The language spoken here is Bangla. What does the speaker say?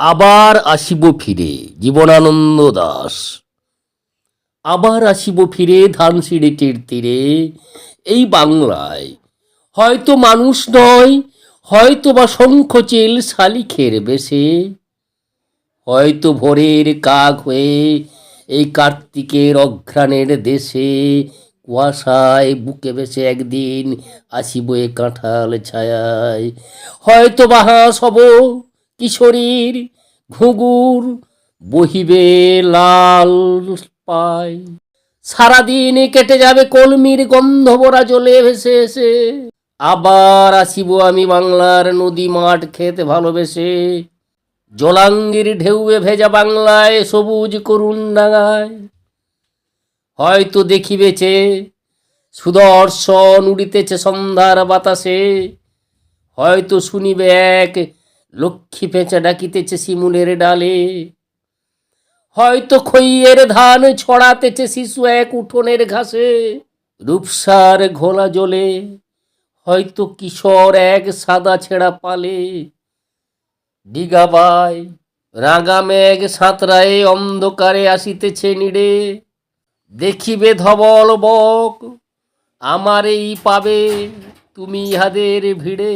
আবার আসিব ফিরে জীবনানন্দ দাস। আবার আসিব ফিরে ধানসিঁড়িটির তীরে। এই বাংলায় হয়তো মানুষ নয়, হয়তো বা শঙ্খচিল শালিখের বেশে। হয়তো ভোরের কাক হয়ে এই কার্তিকের অঘ্রাণের দেশে কুয়াশায় বুকে বেসে একদিন আসিব এ কাঁঠাল ছায়ায়। হয়তো বা বাহাস হব কিশোরীর ঘুঘুর বহিবে লাল পায়। সারাদিন কেটে যাবে কলমির গন্ধ ভরা জলে ভেসে এসে। আবার আসিব আমি বাংলার নদী মাঠ খেতে ভালোবেসে। জলাঙ্গির ঢেউয়ে ভেজা বাংলায় সবুজ করুণ ডাঙায়। হয়তো দেখিবেছে সুদর্শন উড়িতেছে সন্ধ্যার বাতাসে। হয়তো শুনিবে এক লক্ষ্মী পেঁচা ডাকিতেছে শিমুলের ডালে। হয়তো খইয়ের ধান ছড়াতেছে শিশু এক উঠোনের ঘাসে, রূপসার ঘোলা জলে। হয়তো কিশোর এক সাদা ছেঁড়া পালে। ডিগাবাই রাঙা মেঘ সাঁতরায়ে অন্ধকারে আসিতেছে নিড়ে। দেখিবে ধবল বক আমার এই পাবে, তুমি ইহাদের ভিড়ে।